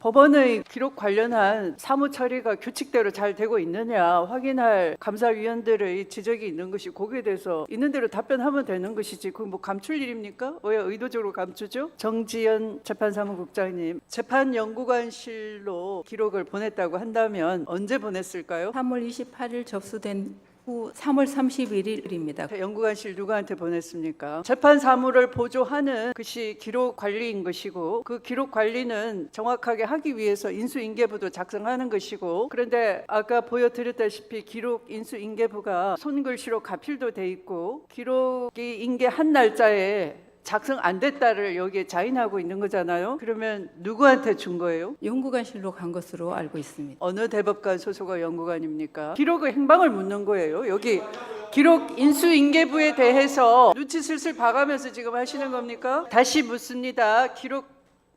법원의 기록 관련한 사무 처리가 규칙대로 잘 되고 있느냐 확인할 감사위원들의 지적이 있는 것이 거기에 대해서 있는 대로 답변하면 되는 것이지 그뭐 감출 일입니까? 왜 의도적으로 감추죠? 정지연 재판사무국장님 재판 연구관실로 기록을 보냈다고 한다면 언제 보냈을까요? 3월 28일 접수된 후 3월 31일입니다. 연구관실 누구한테 보냈습니까? 재판 사무를 보조하는 것이 기록 관리인 것이고 그 기록 관리는 정확하게 하기 위해서 인수인계부도 작성하는 것이고 그런데 아까 보여드렸다시피 기록 인수인계부가 손글씨로 가필도 돼 있고 기록이 인계한 날짜에 작성 안 됐다를 여기에 자인하고 있는 거잖아요. 그러면 누구한테 준 거예요? 연구관실로 간 것으로 알고 있습니다. 어느 대법관 소속의 연구관입니까? 기록의 행방을 묻는 거예요. 여기 기록 인수인계부에 대해서 눈치 슬슬 봐가면서 지금 하시는 겁니까? 다시 묻습니다. 기록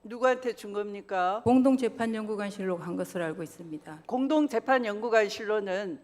누구한테 준 겁니까? 공동재판연구관실로 간 것으로 알고 있습니다. 공동재판연구관실로는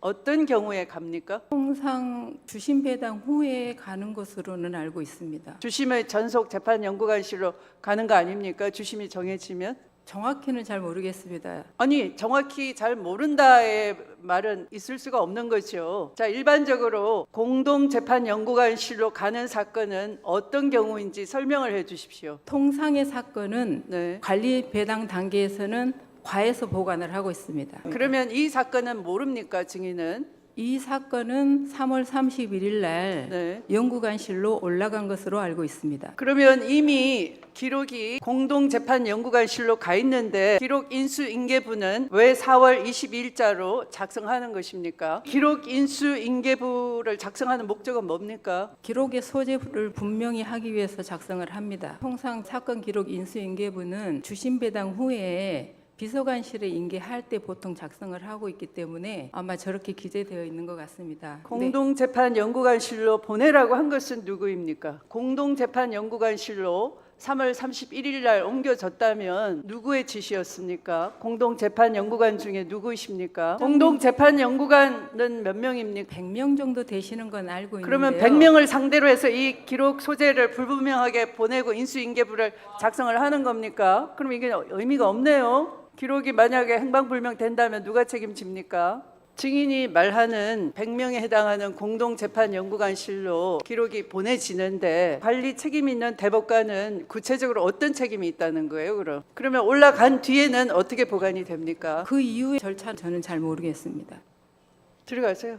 어떤 경우에 갑니까? 통상 주심 배당 후에 가는 것으로는 알고 있습니다. 주심의 전속 재판 연구관실로 가는 거 아닙니까? 주심이 정해지면? 정확히는 잘 모르겠습니다. 아니 정확히 잘 모른다의 말은 있을 수가 없는 거죠. 자 일반적으로 공동 재판 연구관실로 가는 사건은 어떤 경우인지 설명을 해주십시오. 통상의 사건은 네. 관리 배당 단계에서는 과에서 보관을 하고 있습니다. 그러면 이 사건은 모릅니까 증인은? 이 사건은 3월 31일 날 네. 연구관실로 올라간 것으로 알고 있습니다. 그러면 이미 기록이 공동 재판 연구관실로 가 있는데 기록 인수 인계부는 왜 4월 22일자로 작성하는 것입니까? 기록 인수 인계부를 작성하는 목적은 뭡니까? 기록의 소재를 분명히 하기 위해서 작성을 합니다. 통상 사건 기록 인수인계부는 주심 배당 후에 비서관실에 인계할 때 보통 작성을 하고 있기 때문에 아마 저렇게 기재되어 있는 것 같습니다. 네. 공동 재판 연구관실로 보내라고 한 것은 누구입니까? 공동 재판 연구관실로 3월 31일 날 옮겨졌다면 누구의 지시였습니까? 공동 재판 연구관 중에 누구이십니까? 공동 재판 연구관은 몇 명입니까? 100명 정도 되시는 건 알고 그러면 있는데요. 100명을 상대로 해서 이 기록 소재를 불분명하게 보내고 인수인계부를 작성을 하는 겁니까? 그럼 이게 의미가 없네요. 기록이 만약에 행방불명 된다면 누가 책임집니까? 증인이 말하는 100명에 해당하는 공동재판연구관실로 기록이 보내지는데 관리 책임 있는 대법관은 구체적으로 어떤 책임이 있다는 거예요, 그럼? 그러면 올라간 뒤에는 어떻게 보관이 됩니까? 그 이후의 절차 저는 잘 모르겠습니다. 들어가세요.